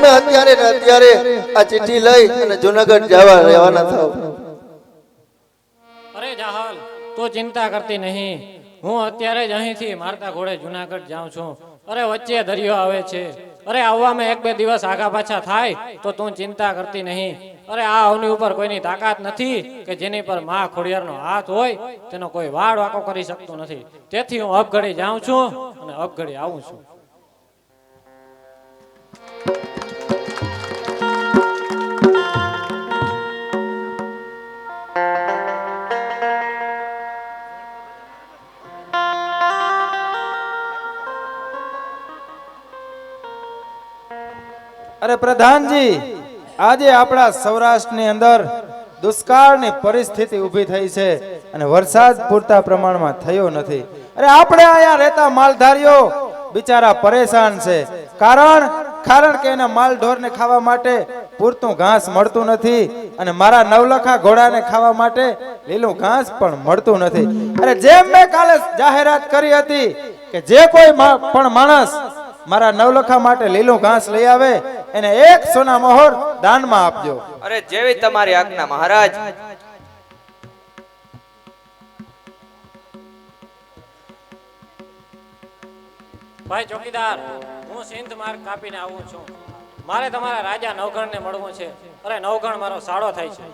તમે અત્યારે ને અત્યારે આ ચિઠ્ઠી લઈ અને જુનાગઢ જવા રહેવાના થાવ. અરે જાહલ, તો ચિંતા કરતી નહીં. હું અત્યારે જ અહીંથી મારતા ઘોડે જુનાગઢ જાઉં છું. અરે વચ્ચે દરિયો આવે છે. અરે આવવામાં એક બે દિવસ આગા પાછા થાય, તો તું ચિંતા કરતી નહીં. અરે આ અવની ઉપર કોઈની તાકાત નથી કે જેની પર મા ખોડિયારનો હાથ હોય, તેનો કોઈ વાળ વાકો કરી શકતો નથી. તેથી હું અપઘડી જાઉં છું અને અપઘડી આવું છું. અરે પ્રધાનજી, આજે આપણા સૌરાષ્ટ્રની અંદર દુષ્કાળની પરિસ્થિતિ ઊભી થઈ છે અને વરસાદ પૂરતા પ્રમાણમાં થયો નથી. અરે આપણે અહીંયા રહેતા માલધારીઓ બિચારા પરેશાન છે. કારણ કારણ કે એના માલ ઢોરને ખાવા માટે પૂરતું ઘાસ મળતું નથી અને મારા નવલખા ઘોડાને ખાવા માટે લીલું ઘાસ પણ મળતું નથી. અરે જેમ મેં કાલે જાહેરાત કરી હતી કે જે કોઈ પણ માણસ મારા નવલખા માટે લીલું ઘાસ લઈ આવે એને એક સોના મોહર દાનમાં આપજો. અરે જેવી તમારી આજ્ઞા મહારાજ. ભાઈ ચોકીદાર હું સિંધ માર્ગ કાપીને આવું છું. મારે તમારા રાજા નવગણને મળવું છે. અરે નવગણ મારો સાડો થાય છે.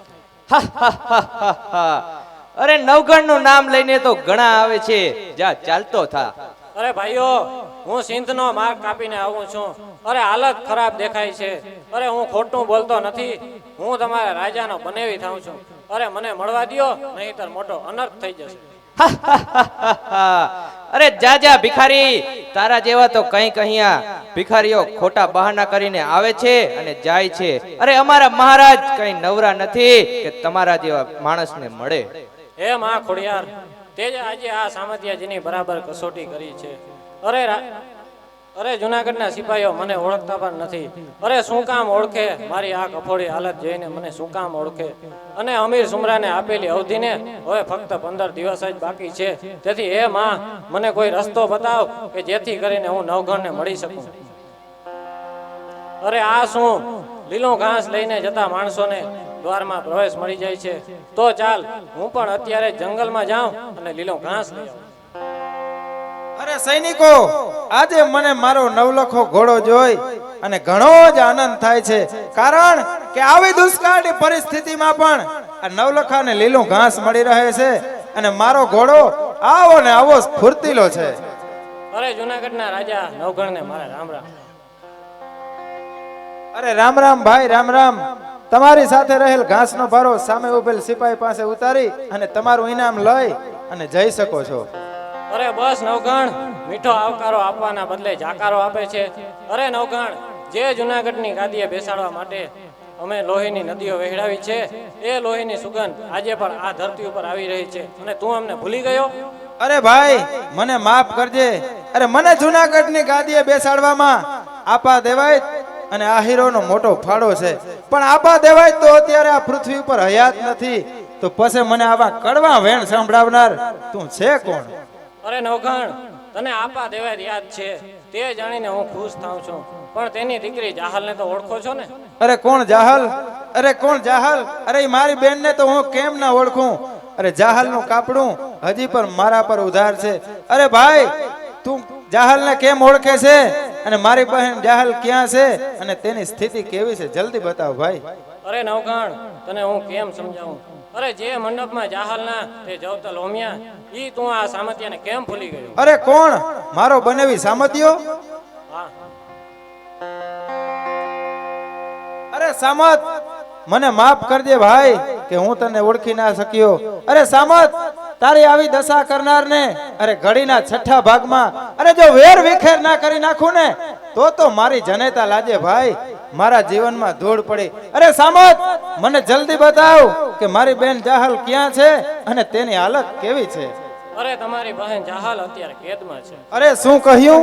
અરે નવગણનું નામ લઈને તો ઘણા આવે છે. જા ચાલતો થા. અરે ભાઈઓ હું સિંધનો માર્ગ કાપીને આવું છું. અરે હાલત ખરાબ દેખાય છે. અરે હું ખોટું બોલતો નથી. હું તમારા રાજાનો બનેવી થાઉં છું. અરે મને મળવા દો નહીતર મોટો અનર્થ થઈ જશે. અરે જા જા ભિખારી. તારા જેવા તો કઈ કહ્યા ભિખારીઓ ખોટા બહાના કરીને આવે છે અને જાય છે. અરે અમારા મહારાજ કઈ નવરા નથી કે તમારા જેવા માણસને મળે. હે માં ખોડિયાર તે જ આજે આ સામતિયાજીની બરાબર કસોટી કરી છે. અરે અરે જુનાગઢના સિપાહીઓ, મને ઓળખતા પણ નથી. અરે શું કામ ઓળખે? મારી આ કફોડી હાલત જોઈને મને શું કામ ઓળખે? અને અમીર સુમરાને આપેલી અવધિને હવે ફક્ત પંદર દિવસ જ બાકી છે. તેથી એ માં, મને કોઈ રસ્તો બતાવ કે જેથી કરીને હું નવઘણને મળી શકું? અરે આ શું? લીલો ઘાસ લઈને જતા માણસોને દ્વારમાં પ્રવેશ મળી જાય છે. તો ચાલ હું પણ અત્યારે જંગલમાં જાઉં અને લીલો ઘાસ લઈ અરે સૈનિકો આજે મને મારો નવલખો ઘોડો જોઈ અને ઘણો જ આનંદ થાય છે. કારણ કે આવી દુષ્કાળની પરિસ્થિતિમાં પણ આ નવલખાને લીલું ઘાસ મળી રહે છે અને મારો ઘોડો આવો ને આવો સ્ફૂર્તિલો છે. અરે જુનાગઢના રાજા નવગણને મારા રામ રામ. અરે રામ રામ ભાઈ રામ રામ. તમારી સાથે રહેલ ઘાસનો ભારો સામે ઉભેલ સિપાહી પાસે ઉતારી અને તમારું ઇનામ લઈ અને જઈ શકો છો. અરે બસ નવગણ મીઠો આવકારો આપવાના બદલે જાકારો આપે છે. અરે નવગણ જે જુનાગઢની ગાદીએ બેસાડવા માટે અમે લોહીની નદીઓ વહેડાવી છે એ લોહીની સુગંધ આજે પણ આ ધરતી ઉપર આવી રહી છે અને તું અમને ભૂલી ગયો? અરે ભાઈ મને માફ કરજે. અરે મને જુનાગઢની ગાદીએ બેસાડવામાં આપા દેવાય અને આહીરોનો મોટો ફાળો છે. પણ આપા દેવાય તો અત્યારે આ પૃથ્વી ઉપર હયાત નથી. તો પછી મને આવા કડવા વેણ સંભળાવનાર તું છે કોણ? અરે નવઘણ તને આપા દેવાય યાદ છે? તે જાણીને હું ખુશ થાઉં છું. પણ તેની દીકરી જાહલને તો ઓળખો છો ને? અરે કોણ જાહલ? અરે કોણ જાહલ? અરે મારી બેનને તો હું કેમ ના ઓળખું? અરે જાહલનું કાપડું હજી પણ મારા પર ઉધાર છે. અરે ભાઈ તું જાહલ ને કેમ ઓળખે છે? અને મારી બહેન જાહલ ક્યાં છે અને તેની સ્થિતિ કેવી છે? જલ્દી બતાવ ભાઈ. અરે નવકાણ તને હું કેમ સમજાવું? અરે જે મંડપમાં જાહલના તે જવતા લોમિયા ઈ તું આ સામત્યાને કેમ ભૂલી ગયો? અરે કોણ? મારો બનેવી સામત્યો? હા. અરે સામત મને માફ કરજે ભાઈ કે હું તને ઓળખી ના શક્યો. અરે સામત! તારી આવી દશા કરનારને અરે ઘડીના છઠ્ઠા ભાગમાં અરે જો વેર વિખેર ના કરી નાખું ને તો તો મારી જનેતા લાજે ભાઈ મારા જીવનમાં ધૂળ પડી. અરે સામત મને જલ્દી બતાવ કે મારી બેન જાહલ ક્યાં છે અને તેની હાલત કેવી છે? અરે તમારી બહેન જાહલ અત્યારે કેદમાં છે. અરે શું કહ્યું?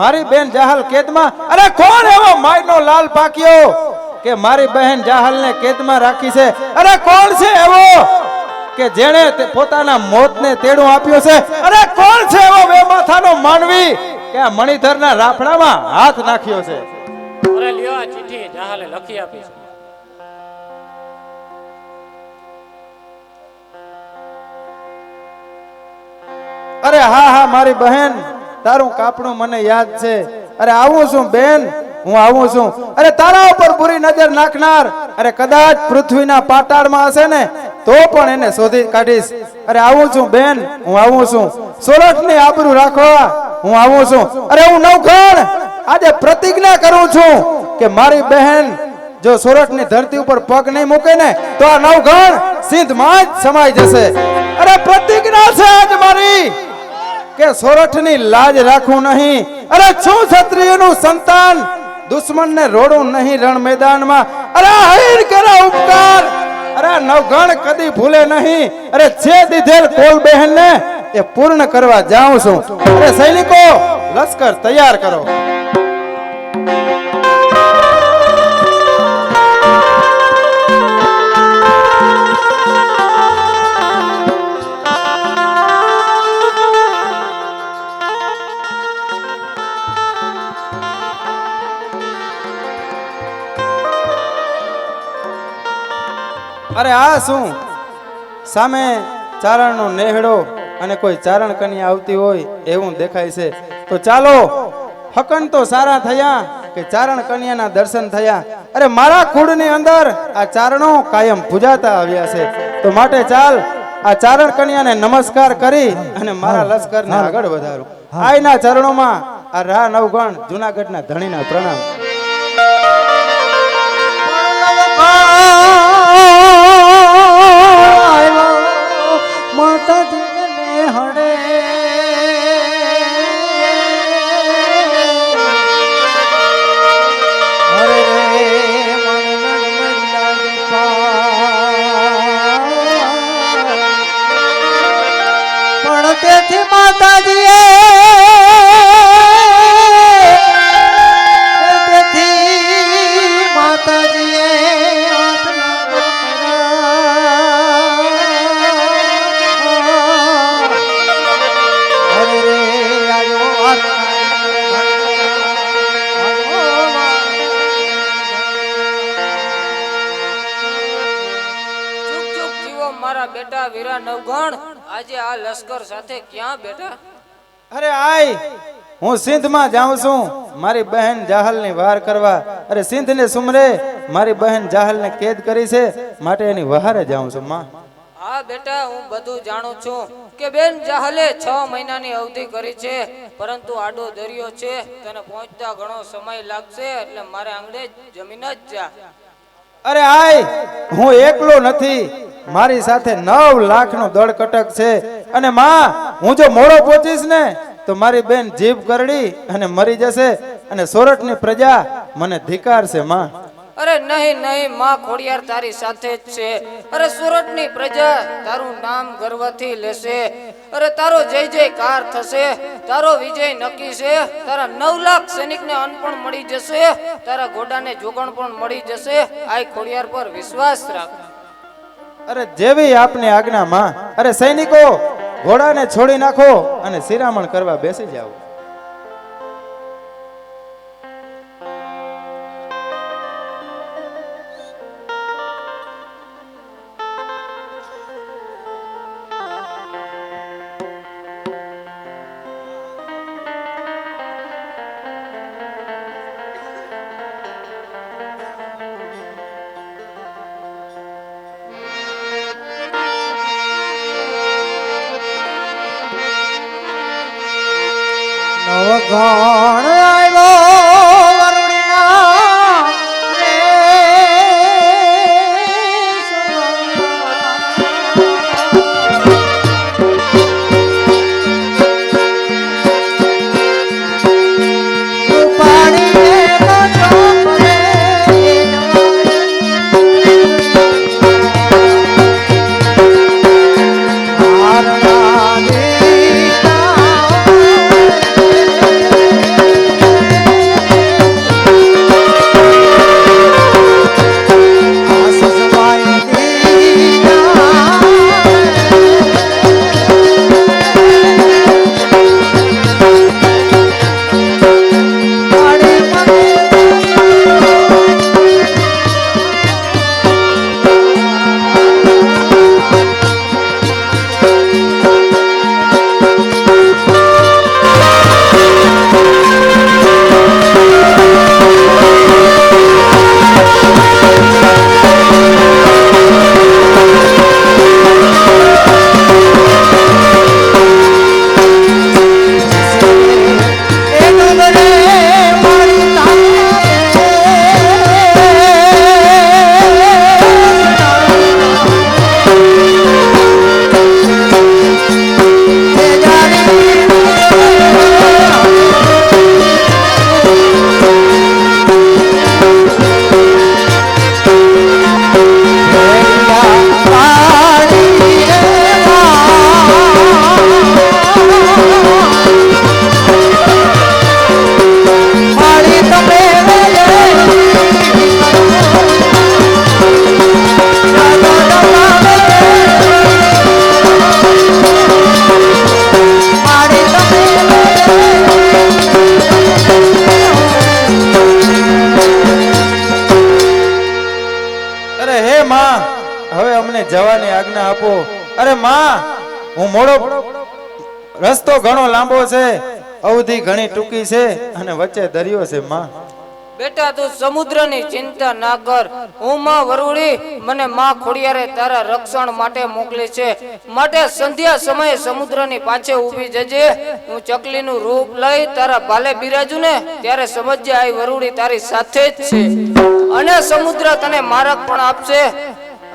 મારી બેન જાહલ કેદમાં? અરે કોણ એવો માયનો લાલ પાક્યો કે મારી બહેન જાહલ ને કેદમાં રાખી છે? અરે કોણ છે એવો? કે જેણે પોતાના મોતને તેડું આપ્યો છે? અરે કોણ છે એવો બે માથાનો માનવી કે આ મણિધરના રાફડામાં હાથ નાખ્યો છે? અરે લ્યો આ ચિઠ્ઠી જહાલે લખી આપી છે. અરે હા હા મારી બહેન તારું કાપણું મને યાદ છે. અરે આવું છું બેન હું આવું છું. અરે તારા ઉપર બુરી નજર નાખનાર. અરે કદાચ પૃથ્વીના પાટાળમાં હશે ને તો પણ એને શોધી કાઢીશ. અરે આવું છું બેન, હું આવું છું. સોરઠની આબરૂ રાખવા હું આવું છું. અરે હું નવખણ આજે પ્રતિજ્ઞા કરું છું કે મારી બહેન જો સોરઠની ધરતી ઉપર પગ નહીં મૂકે ને, તો આ નવગણ સિંધમાં જ સમાઈ જશે. અરે પ્રતિજ્ઞા છે આજ મારી કે સોરઠની લાજ રાખવું નહીં. અરે છું ક્ષત્રિયનું સંતાન. દુશ્મન ને રોડું નહીં રણ મેદાનમાં. અરે હૈર કરા ઉપકાર. અરે નવગણ કદી ભૂલે નહીં. અરે છે દીધેલ કોલ બહેનને એ પૂર્ણ કરવા જાઉં છું. અરે સૈનિકો, લશ્કર તૈયાર કરો. અરે આ શું? સામે ચારણનો નેહડો અને કોઈ ચારણ કન્યા આવતી હોય એવું દેખાય છે. તો ચાલો હકન તો સારા થયા કે ચારણ કન્યાના દર્શન થયા? અરે મારા કુળની અંદર આ ચારણો કાયમ પૂજાતા આવ્યા છે. તો માટે ચાલ આ ચારણ કન્યાને નમસ્કાર કરી અને મારા લશ્કરને આગળ વધારું. આયના ચરણોમાં આ રા નવગણ જુનાગઢના ધણીના પ્રણામ. આજે આ લશ્કર સાથે ક્યાં બેટા અરે આય હું સિંધમાં જાઉં છું. મારી બહેન જાહલની વાર કરવા. અરે સિંધને સુમરે. મારી બહેન જાહલને કેદ કરી છે. માટે એની વહારે જાઉં છું માં. હા બેટા હું બધું જાણું છું કે બેન જાહલે છ મહિનાની અવધિ કરી છે પરંતુ આડો દરિયો છે. તને પહોંચતા ઘણો સમય લાગશે એટલે મારે આંગળે જમીન જ જા. અરે આય હું એકલો નથી. મારી સાથે નવ લાખનું દળ કટક છે. અને માં, હું જો મોડો પહોંચીશ ને, તો મારી બેન જીભ કરડી અને મરી જશે. અને સોરઠની પ્રજા મને ધિકારશે માં. અરે નહીં નહીં, માં, ખોડિયાર તારી સાથે જ છે. અરે સુરતની પ્રજા તારું નામ ગર્વથી લેશે. અરે તારો જય જયકાર થશે. તારો વિજય નક્કી છે. તારા નવ લાખ સૈનિકને અન્ન પણ મળી જશે. તારા ઘોડાને જોગણ પણ મળી જશે. આ ખોડિયાર પર વિશ્વાસ રાખ. અરે જેવી આપની આજ્ઞા માં અરે સૈનિકો, ઘોડાને છોડી નાખો અને શિરામણ કરવા બેસી જાઓ. નવગણ રસ્તો ઘણો લાંબો છે. અવધિ ઘણી ટૂંકી છે અને વચ્ચે દરિયો છે માં. બેટા, તું સમુદ્રની ચિંતા ના કર. હું માં વરુડી, મને માં ખોડિયારે તારા રક્ષણ માટે મોકલી છે. માટે સંધ્યા સમયે સમુદ્રની પાછે ઊભી જજે. હું ચકલીનું રૂપ લઈ તારા ભાલે બિરાજુ ને ત્યારે સમજજે આ વરુડી તારી સાથે જ છે. અને સમુદ્ર તને મારક પણ આપશે.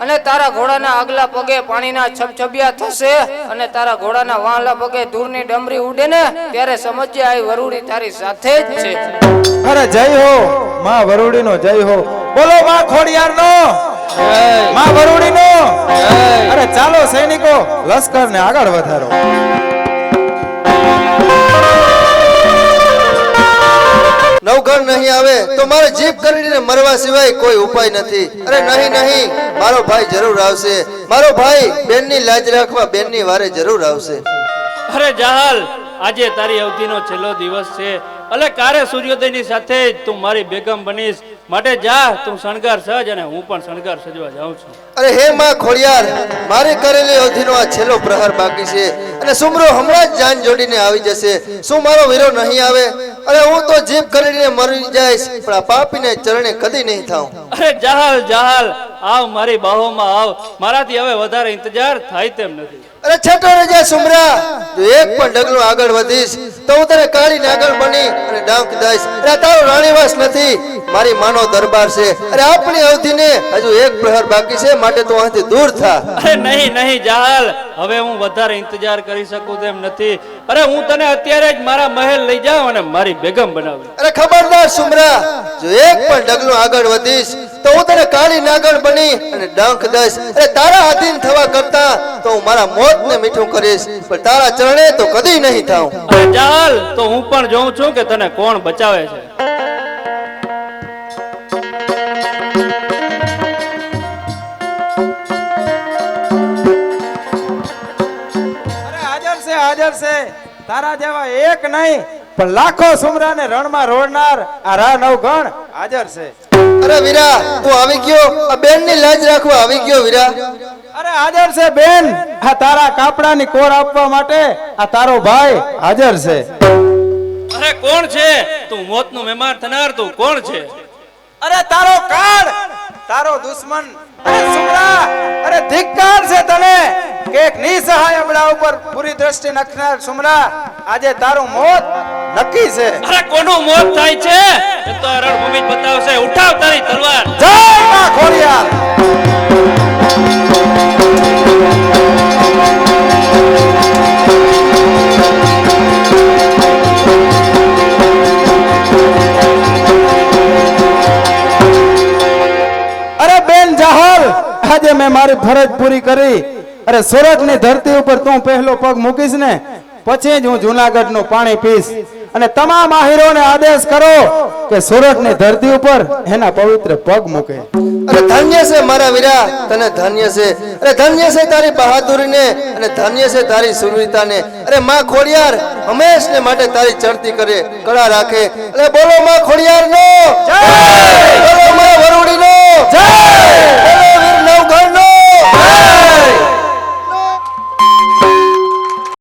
અને તારા ઘોડાના આગલા પગે પાણીના છબછબિયા થશે અને તારા ઘોડાના વાહલા પગે દૂરની ડમરી ઉડે ને ત્યારે સમજે આ વરુડી તારી સાથે જ છે. અરે જય હો માં વરુડીનો જય હો. બોલો માં ખોડિયારનો માં વરુડીનો. અરે ચાલો સૈનિકો લશ્કર ને આગળ વધારો. નવઘણ નહીં આવે તો મારે જીભ કરીને મરવા સિવાય કોઈ ઉપાય નથી. અરે નહીં નહીં, મારો ભાઈ જરૂર આવશે. મારો ભાઈ બેનની લાજ રાખવા બેનની વારે જરૂર આવશે. અરે જહાલ, આજે તારી અવધિનો છેલ્લો દિવસ છે. એટલે કારે સૂર્યોદયની સાથે જ તું મારી બેગમ બનીશ. માટે જા તું શણગાર સજ અને હું પણ શણગાર સજવા જાઉં છું. અરે હે માં ખોડિયાર મારે કરેલી અવધિનો આ છેલ્લો પ્રહાર બાકી છે અને સુમરો હમણાં જ જાન જોડીને આવી જશે. શું મારો વીરો નહીં આવે? અરે હું તો જીભ કરીને મરી જઈશ પણ આ પાપીને ચરણે કદી નહીં થાઉં. અરે જહાલ જહાલ આવ મારી બાહોમાં આવ. મારાથી હવે વધારે ઇંતજાર થાય તેમ નથી. અરે છઠ્ઠો રજા સુમરા. જો એક પણ ડગલું આગળ વધીશ તો હું તને કાળી નાગળ બની અને ડાંક દઈશ. અરે તારો રાણીવાસ નથી. મારી માનો દરબાર છે. અરે આપણી અવધિને હજુ એક પ્રહર બાકી છે માટે તું અહીંથી દૂર થા. અરે નહીં નહીં જાલ હવે હું વધારે ઇંતજાર કરી શકું તેમ નથી. અરે હું તને અત્યારે જ મારા મહેલ લઈ જાઉં અને મારી બેગમ બનાવી અરે ખબરદાર સુમરા જો એક પણ ડગલું આગળ વધીશ તો હું તને કાળી નાગળ બની અને ડંખ દઈશ. અરે તારા આધીન થવા કરતા તો હું મારા મોતને મીઠું કરીશ પણ તારા ચરણે તો કદી નહીં થાઉં. ચાલ તો હું પણ જોઉં છું કે તને કોણ બચાવે છે. હાજર છે હાજર છે. તારા જેવા એક નહીં પણ લાખો સુમરાને રણમાં રોડનાર આ રા નવગણ હાજર છે. અરે વીરા તું આવી ગયો? આ બેનની લાજ રાખવા આવી ગયો વીરા. હાજર છે બેન. આ તારા કાપડાની કોર આપવા માટે આ તારો ભાઈ હાજર છે. અરે કોણ છે? તું મોતનું મહેમાન થનાર તું કોણ છે? અરે તારો કાળ તારો દુશ્મન. અરે સુમરા અરે ધિક્કાર છે તને. કે એક નિસહાય અબળા ઉપર પૂરી દ્રષ્ટિ નખનાર સુમરા આજે તારું મોત નક્કી છે. અરે કોનું મોત થાય છે? એ તો રણભૂમિ બતાવશે. ઉઠાવ તારી તલવાર. જય માં ખોડિયાર. અરે બેન જાહલ આજે મેં મારી ફરજ પૂરી કરી. અરે સુરતની ધરતી ઉપર તું પહેલો પગ મૂકીશ ને પછી જ હું જુનાગઢનું પાણી પીશ અને તમામ આહિરોને આદેશ કરો કે સુરતની ધરતી ઉપર એના પવિત્ર પગ મૂકે. અરે ધન્ય છે મારા વીરા તને ધન્ય છે. અરે ધન્ય છે તારી બહાદુરીને અને ધન્ય છે તારી સુરવીરતાને અરે માં ખોડિયાર હંમેશ ને માટે તારી ચડતી કરે કળા રાખે. અરે બોલો માં ખોડિયાર નો બોલો માં વરુડી નો બોલો